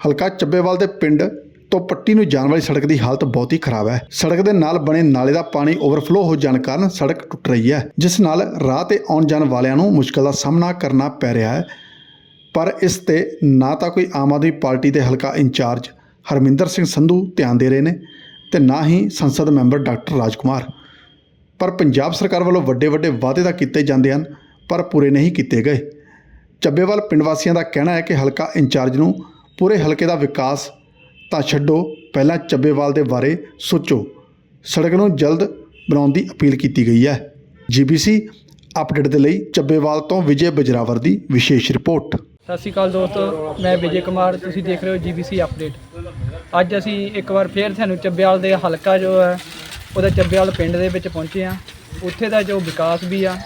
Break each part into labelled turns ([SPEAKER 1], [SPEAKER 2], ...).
[SPEAKER 1] ਹਲਕਾ ਚੱਬੇਵਾਲ ਦੇ ਪਿੰਡ ਤੋਂ ਪੱਟੀ ਨੂੰ ਜਾਣ ਵਾਲੀ ਸੜਕ ਦੀ ਹਾਲਤ ਬਹੁਤ ਹੀ ਖਰਾਬ ਹੈ। ਸੜਕ ਦੇ ਨਾਲ ਬਣੇ ਨਾਲੇ ਦਾ ਪਾਣੀ ਓਵਰਫਲੋ ਹੋ ਜਾਣ ਕਾਰਨ ਸੜਕ ਟੁੱਟ ਰਹੀ ਹੈ, ਜਿਸ ਨਾਲ ਰਾਹ ਤੇ ਆਉਣ ਜਾਣ ਵਾਲਿਆਂ ਨੂੰ ਮੁਸ਼ਕਲ ਦਾ ਸਾਹਮਣਾ ਕਰਨਾ ਪੈ ਰਿਹਾ ਹੈ। ਪਰ ਇਸ ਤੇ ਨਾ ਤਾਂ ਕੋਈ ਆਮ ਆਦਮੀ ਪਾਰਟੀ ਦੇ ਹਲਕਾ ਇੰਚਾਰਜ ਹਰਮਿੰਦਰ ਸਿੰਘ ਸੰਧੂ ਧਿਆਨ ਦੇ ਰਹੇ ਨੇ ਤੇ ਨਾ ਹੀ ਸੰਸਦ ਮੈਂਬਰ ਡਾਕਟਰ ਰਾਜਕੁਮਾਰ। ਪਰ ਪੰਜਾਬ ਸਰਕਾਰ ਵੱਲੋਂ ਵੱਡੇ ਵੱਡੇ ਵਾਅਦੇ ਤਾਂ ਕੀਤੇ ਜਾਂਦੇ ਹਨ, ਪਰ ਪੂਰੇ ਨਹੀਂ ਕੀਤੇ ਗਏ। ਚੱਬੇਵਾਲ ਪਿੰਡ ਵਾਸੀਆਂ ਦਾ ਕਹਿਣਾ ਹੈ ਕਿ ਹਲਕਾ ਇੰਚਾਰਜ ਨੂੰ ਪੂਰੇ ਹਲਕੇ ਦਾ ਵਿਕਾਸ ਤਾਂ ਛੱਡੋ, ਪਹਿਲਾਂ ਚੱਬੇਵਾਲ ਦੇ ਬਾਰੇ ਸੋਚੋ। ਸੜਕ ਨੂੰ ਜਲਦ ਬਣਾਉਣ ਦੀ ਅਪੀਲ ਕੀਤੀ ਗਈ ਹੈ। ਜੀਬੀਸੀ ਅਪਡੇਟ ਦੇ ਲਈ ਚੱਬੇਵਾਲ ਤੋਂ ਵਿਜੇ ਬਜਰਾਵਰ ਦੀ ਵਿਸ਼ੇਸ਼ ਰਿਪੋਰਟ।
[SPEAKER 2] ਸਤਿ ਸ਼੍ਰੀ ਅਕਾਲ ਦੋਸਤੋ, ਮੈਂ ਵਿਜੇ ਕੁਮਾਰ, ਤੁਸੀਂ ਦੇਖ ਰਹੇ ਹੋ ਜੀਬੀਸੀ ਅਪਡੇਟ। ਅੱਜ ਅਸੀਂ ਇੱਕ ਵਾਰ ਫੇਰ ਤੁਹਾਨੂੰ ਚੱਬੇਵਾਲ ਦੇ ਹਲਕਾ ਜੋ ਹੈ, ਉਹਦਾ ਚੱਬੇਵਾਲ ਪਿੰਡ ਦੇ ਵਿੱਚ ਪਹੁੰਚੇ ਆ ਉੱਥੇ ਦਾ ਜੋ ਵਿਕਾਸ ਵੀ ਆ,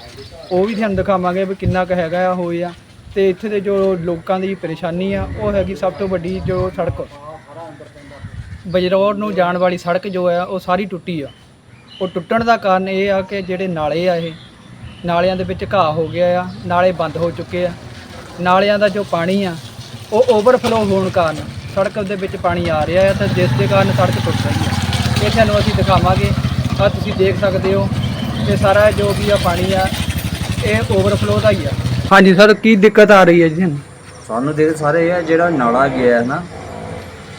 [SPEAKER 2] ਉਹ ਵੀ ਤੁਹਾਨੂੰ ਦਿਖਾਵਾਂਗੇ ਵੀ ਕਿੰਨਾ ਕੁ ਹੈਗਾ ਆ, ਹੋਇਆ। ਤੇ ਇੱਥੇ ਦੇ ਜੋ ਲੋਕਾਂ ਦੀ ਪਰੇਸ਼ਾਨੀ ਆ, ਉਹ ਹੈਗੀ ਸਭ ਤੋਂ ਵੱਡੀ ਜੋ ਸੜਕ। ਬਜਰੌਰ ਨੂੰ ਜਾਣ ਵਾਲੀ ਸੜਕ ਜੋ ਆ, ਉਹ ਸਾਰੀ ਟੁੱਟੀ ਆ। ਉਹ ਟੁੱਟਣ ਦਾ ਕਾਰਨ ਇਹ ਆ ਕਿ ਜਿਹੜੇ ਨਾਲੇ ਆ ਇਹ, ਨਾਲਿਆਂ ਦੇ ਵਿੱਚ ਘਾਹ ਹੋ ਗਿਆ ਆ, ਨਾਲੇ ਬੰਦ ਹੋ ਚੁੱਕੇ ਆ। ਨਾਲਿਆਂ ਦਾ ਜੋ ਪਾਣੀ ਆ, ਉਹ ਓਵਰਫਲੋ ਹੋਣ ਕਾਰਨ ਸੜਕ ਦੇ ਵਿੱਚ ਪਾਣੀ ਆ ਰਿਹਾ ਹੈ ਤਾਂ ਜਿਸ ਦੇ ਕਾਰਨ ਸੜਕ ਟੁੱਟ ਰਹੀ ਹੈ ਇਹ ਤੁਹਾਨੂੰ ਅਸੀਂ ਦਿਖਾਵਾਂਗੇ। ਆ ਤੁਸੀਂ ਦੇਖ ਸਕਦੇ ਹੋ ਕਿ ਸਾਰਾ ਜੋ ਵੀ ਆ ਪਾਣੀ ਆ, ਇਹ ਓਵਰਫਲੋ ਦਾ ਹੀ ਆ। ਹਾਂਜੀ ਸਰ ਕੀ ਦਿੱਕਤ ਆ ਰਹੀ ਹੈ ਜੀ? ਤੁਹਾਨੂੰ
[SPEAKER 3] ਸਾਨੂੰ ਦੇਖ ਸਾਰੇ ਇਹ ਆ ਜਿਹੜਾ ਨਾਲਾ ਗਿਆ ਹੈ ਨਾ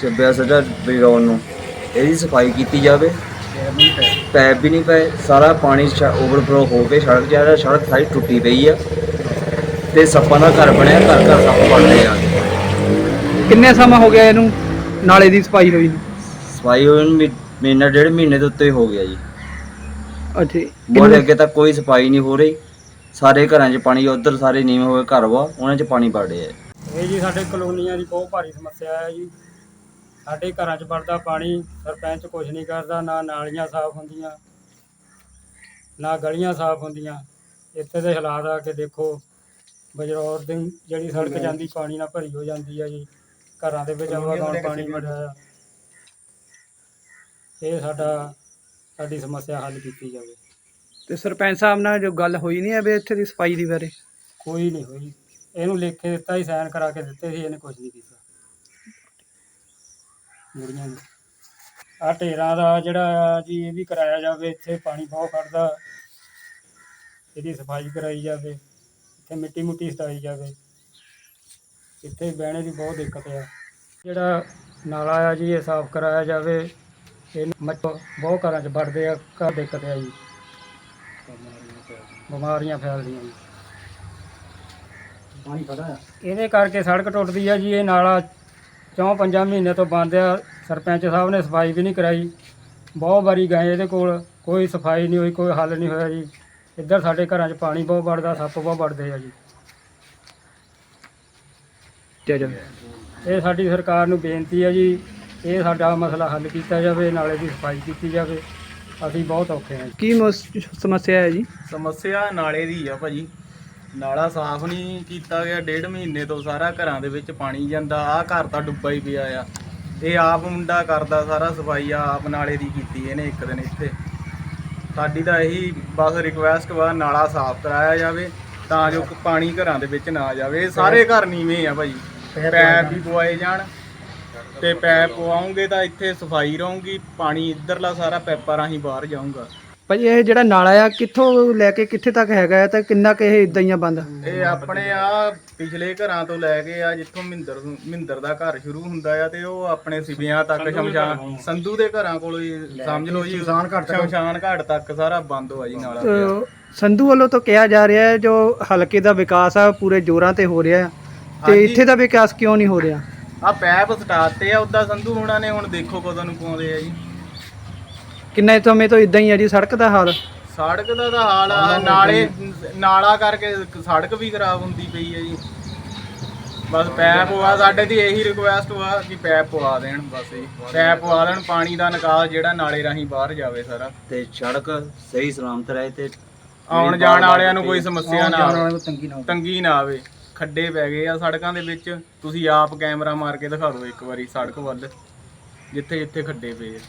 [SPEAKER 3] ਚੱਬਿਆ ਸਜਾ ਬਿਰੌਨ ਨੂੰ ਇਹਦੀ ਸਫ਼ਾਈ ਕੀਤੀ ਜਾਵੇ। ਪੈਪ ਵੀ ਨਹੀਂ ਪਏ ਸਾਰਾ ਪਾਣੀ ਓਵਰਫਲੋ ਹੋ ਕੇ ਸੜਕ ਜਾ ਰਿਹਾ ਸੜਕ ਸਾਰੀ ਟੁੱਟੀ ਪਈ ਆ। ਤੇ ਸੱਪਾਂ ਦਾ ਘਰ ਬਣਿਆ ਘਰ ਘਰ ਸੱਪ ਬਣ ਰਹੇ ਆ।
[SPEAKER 2] ਕਿੰਨੇ ਸਮਾਂ ਹੋ ਗਿਆ ਇਹਨੂੰ ਨਾਲੇ ਦੀ ਸਫ਼ਾਈ ਹੋਈ ਨੂੰ?
[SPEAKER 3] ਸਫ਼ਾਈ ਹੋਈ ਨੂੰ ਮਹੀ- ਮਹੀਨਾ ਡੇਢ ਮਹੀਨੇ ਦੇ ਉੱਤੇ ਹੋ ਗਿਆ ਜੀ।
[SPEAKER 2] ਅੱਛਾ
[SPEAKER 3] ਬਹੁਤ ਅੱਗੇ ਤੱਕ ਕੋਈ ਸਫ਼ਾਈ ਨਹੀਂ ਹੋ ਰਹੀ। ਸਾਰੇ ਘਰਾਂ 'ਚ ਪਾਣੀ, ਉਧਰ ਸਾਰੇ ਨੀਵੇਂ ਹੋਏ ਘਰ ਵਾ, ਉਹਨਾਂ 'ਚ ਪਾਣੀ ਵੜ ਰਿਹਾ
[SPEAKER 4] ਇਹ ਜੀ ਸਾਡੇ ਕਲੋਨੀਆਂ ਦੀ ਬਹੁਤ ਭਾਰੀ ਸਮੱਸਿਆ ਹੈ ਜੀ। ਸਾਡੇ ਘਰਾਂ 'ਚ ਵੜਦਾ ਪਾਣੀ, ਸਰਪੰਚ ਕੁਝ ਨਹੀਂ ਕਰਦਾ, ਨਾ ਨਾਲੀਆਂ ਸਾਫ਼ ਹੁੰਦੀਆਂ, ਨਾ ਗਲੀਆਂ ਸਾਫ਼ ਹੁੰਦੀਆਂ। ਇੱਥੇ ਦੇ ਹਾਲਾਤ ਆ ਕੇ ਦੇਖੋ, ਬਜਰੌਰ ਦੀ ਜਿਹੜੀ ਸੜਕ ਜਾਂਦੀ, ਪਾਣੀ ਨਾਲ ਭਰੀ ਹੋ ਜਾਂਦੀ ਆ ਜੀ। ਘਰਾਂ ਦੇ ਵਿੱਚ ਆਵਾ ਗਾਉਣ ਪਾਣੀ ਮੜਿਆ ਇਹ ਸਾਡਾ, ਸਾਡੀ ਸਮੱਸਿਆ ਹੱਲ ਕੀਤੀ ਜਾਵੇ।
[SPEAKER 2] ਤੇ ਸਰਪੰਚ ਸਾਹਿਬ ਨਾਲ ਜੋ ਗੱਲ ਹੋਈ ਨਹੀਂ ਹੈ ਵੀ ਇੱਥੇ ਦੀ ਸਫ਼ਾਈ ਦੀ ਬਾਰੇ?
[SPEAKER 4] ਕੋਈ ਨਹੀਂ ਹੋਈ। ਇਹਨੂੰ ਲਿਖ ਕੇ ਦਿੱਤਾ ਹੀ ਸਾਈਨ ਕਰਾ ਕੇ ਦਿੱਤੇ ਸੀ, ਇਹਨੇ ਕੁਝ ਨਹੀਂ ਕੀਤਾ। ਮੁੜੀਆਂ ਆ ਢੇਰਾਂ ਦਾ ਜਿਹੜਾ ਜੀ, ਇਹ ਵੀ ਕਰਾਇਆ ਜਾਵੇ, ਇੱਥੇ ਪਾਣੀ ਬਹੁਤ ਖੜਦਾ ਇਹਦੀ ਸਫ਼ਾਈ ਕਰਾਈ ਜਾਵੇ, ਇੱਥੇ ਮਿੱਟੀ ਮੁੱਟੀ ਸਟਾਈ ਜਾਵੇ। ਇੱਥੇ ਬਹਿਣੇ ਦੀ ਬਹੁਤ ਦਿੱਕਤ ਆ। ਜਿਹੜਾ ਨਾਲਾ ਆ ਜੀ, ਇਹ ਸਾਫ਼ ਕਰਾਇਆ ਜਾਵੇ। ਇਹ ਮੱਛਰ ਬਹੁਤ ਘਰਾਂ 'ਚ ਵੜਦੇ ਆ, ਘਰ ਦਿੱਕਤ ਆ ਜੀ। ਬਿਮਾਰੀਆਂ ਫੈਲਦੀਆਂ ਜੀ। ਇਹਦੇ ਕਰਕੇ ਸੜਕ ਟੁੱਟਦੀ ਆ ਜੀ ਇਹ ਨਾਲਾ ਚੌਂ ਪੰਜਾਂ ਮਹੀਨੇ ਤੋਂ ਬੰਦ ਆ। ਸਰਪੰਚ ਸਾਹਿਬ ਨੇ ਸਫ਼ਾਈ ਵੀ ਨਹੀਂ ਕਰਾਈ। ਬਹੁਤ ਵਾਰੀ ਗਏ ਇਹਦੇ ਕੋਲ ਕੋਈ ਸਫ਼ਾਈ ਨਹੀਂ ਹੋਈ ਕੋਈ ਹੱਲ ਨਹੀਂ ਹੋਇਆ ਜੀ। ਇੱਧਰ ਸਾਡੇ ਘਰਾਂ 'ਚ ਪਾਣੀ ਬਹੁਤ ਵੜਦਾ ਸੱਪ ਬਹੁਤ ਵੜਦੇ ਆ ਜੀ।
[SPEAKER 2] ਜੈ ਜੈ।
[SPEAKER 4] ਇਹ ਸਾਡੀ ਸਰਕਾਰ ਨੂੰ ਬੇਨਤੀ ਹੈ ਜੀ ਇਹ ਸਾਡਾ ਮਸਲਾ ਹੱਲ ਕੀਤਾ ਜਾਵੇ ਨਾਲੇ ਦੀ ਸਫ਼ਾਈ ਕੀਤੀ ਜਾਵੇ। ਅਸੀਂ ਬਹੁਤ ਔਖੇ ਹਾਂ।
[SPEAKER 2] ਕੀ ਮੁਸ- ਸਮੱਸਿਆ ਹੈ ਜੀ?
[SPEAKER 5] ਸਮੱਸਿਆ ਨਾਲੇ ਦੀ ਆ ਭਾਜੀ। ਨਾਲਾ ਸਾਫ਼ ਨਹੀਂ ਕੀਤਾ ਗਿਆ ਡੇਢ ਮਹੀਨੇ ਤੋਂ ਸਾਰਾ ਘਰਾਂ ਦੇ ਵਿੱਚ ਪਾਣੀ ਜਾਂਦਾ ਆ ਘਰ ਤਾਂ ਡੁੱਬਾ ਹੀ ਪਿਆ ਆ। ਇਹ ਆਪ ਮੁੰਡਾ ਕਰਦਾ ਸਾਰਾ ਸਫ਼ਾਈ ਆ ਆਪ ਨਾਲੇ ਦੀ ਕੀਤੀ ਇਹਨੇ ਇੱਕ ਦਿਨ ਇੱਥੇ। ਸਾਡੀ ਤਾਂ ਇਹੀ ਬਸ ਰਿਕੁਐਸਟ ਵਾ ਨਾਲਾ ਸਾਫ਼ ਕਰਾਇਆ ਜਾਵੇ ਤਾਂ ਜੋ ਪਾਣੀ ਘਰਾਂ ਦੇ ਵਿੱਚ ਨਾ ਜਾਵੇ। ਇਹ ਸਾਰੇ ਘਰ ਨੀਵੇਂ ਆ ਭਾਜੀ। ਪੈਪ ਵੀ ਪਵਾਏ ਜਾਣ ਤੇ ਪੈਪ ਪਵਾਉਂਗੇ ਤਾਂ ਇੱਥੇ ਸਫ਼ਾਈ ਰਹੂਗੀ ਪਾਣੀ ਇੱਧਰਲਾ ਸਾਰਾ ਪੈਪਾਂ ਰਾਹੀਂ ਬਾਹਰ ਜਾਊਗਾ।
[SPEAKER 2] ਭਾਜੀ ਇਹ ਜਿਹੜਾ ਨਾਲਾ ਆ ਕਿੱਥੋਂ ਲੈ ਕੇ ਕਿੱਥੇ ਤੱਕ ਹੈਗਾ ਹੈ ਤਾਂ ਕਿੰਨਾ ਕੁ ਇਹ ਇਦਾਂ ਹੀ ਆ ਬੰਦ?
[SPEAKER 5] ਇਹ ਆਪਣੇ ਆ ਪਿਛਲੇ ਘਰਾਂ ਤੋਂ ਲੈ ਕੇ ਆ ਜਿੱਥੋਂ ਮਹਿੰਦਰ ਮਹਿੰਦਰ ਦਾ ਘਰ ਸ਼ੁਰੂ ਹੁੰਦਾ ਆ ਤੇ ਉਹ ਆਪਣੇ ਸਿਵਿਆਂ ਤੱਕ ਸ਼ਮਸ਼ਾਨ ਸੰਧੂ ਦੇ ਘਰਾਂ ਕੋਲ ਹੀ ਸਮਝ ਲਓ ਜੀ ਸ਼ਮਸ਼ਾਨ ਘਾਟ ਤੱਕ। ਸ਼ਮਸ਼ਾਨ ਘਾਟ ਤੱਕ ਸਾਰਾ ਬੰਦ ਹੋਇਆ ਜੀ ਨਾਲਾ।
[SPEAKER 2] ਸੰਧੂ ਵੱਲੋਂ ਤਾਂ ਕਿਹਾ ਜਾ ਰਿਹਾ ਹੈ ਜੋ ਹਲਕੇ ਦਾ ਵਿਕਾਸ ਆ ਪੂਰੇ ਜ਼ੋਰਾਂ ਤੇ ਹੋ ਰਿਹਾ ਹੈ ਤੇ। ਇੱਥੇ ਦਾ ਵਿਕਾਸ ਕਿਉਂ ਨਹੀਂ ਹੋ ਰਿਹਾ?
[SPEAKER 5] ਆ ਪੈਪ ਸਟਾਰਟ ਆ ਉਦਾਂ ਸੰਧੂ ਹੁਣਾਂ ਨੇ ਹੁਣ ਦੇਖੋ ਕਦੋਂ ਨੂੰ ਪਾਉਂਦੇ ਆ ਜੀ।
[SPEAKER 2] ਕਿੰਨੇ ਸਮੇਂ ਤੋਂ ਇਦਾਂ ਹੀ ਆ ਜੀ ਸੜਕ ਦਾ ਹਾਲ?
[SPEAKER 5] ਸੜਕ ਦਾ ਤਾਂ ਹਾਲ ਆ ਨਾਲੇ ਨਾਲਾ ਕਰਕੇ ਸੜਕ ਵੀ ਖਰਾਬ ਹੁੰਦੀ ਪਈ ਹੈ ਜੀ। ਬਸ ਪੈਪ ਪਵਾ ਸਾਡੇ ਦੀ ਇਹੀ ਰਿਕੁਐਸਟ ਵਾ ਕਿ ਪੈਪ ਪਵਾ ਦੇਣ ਬਸ ਜੀ। ਪੈਪ ਪਵਾ ਦੇਣ ਪਾਣੀ ਦਾ ਨਿਕਾਸ ਜਿਹੜਾ ਨਾਲੇ ਰਾਹੀਂ ਬਾਹਰ ਜਾਵੇ ਸਾਰਾ।
[SPEAKER 3] ਤੇ ਸੜਕ ਸਹੀ ਸਲਾਮਤ ਰਹੇ ਤੇ
[SPEAKER 5] ਆਉਣ ਜਾਣ ਵਾਲਿਆਂ ਨੂੰ ਕੋਈ ਸਮੱਸਿਆ ਨਾ ਆਵੇ। ਤੰਗੀ ਨਾ ਆਵੇ। ਖੱਡੇ ਪੈ ਗਏ ਆ ਸੜਕਾਂ ਦੇ ਵਿੱਚ। ਤੁਸੀਂ ਆਪ ਕੈਮਰਾ ਮਾਰ ਕੇ ਦਿਖਾ ਦਿਓ ਇੱਕ ਵਾਰੀ ਸੜਕ ਵੱਲ ਜਿੱਥੇ ਜਿੱਥੇ ਖੱਡੇ ਪਏ ਆ।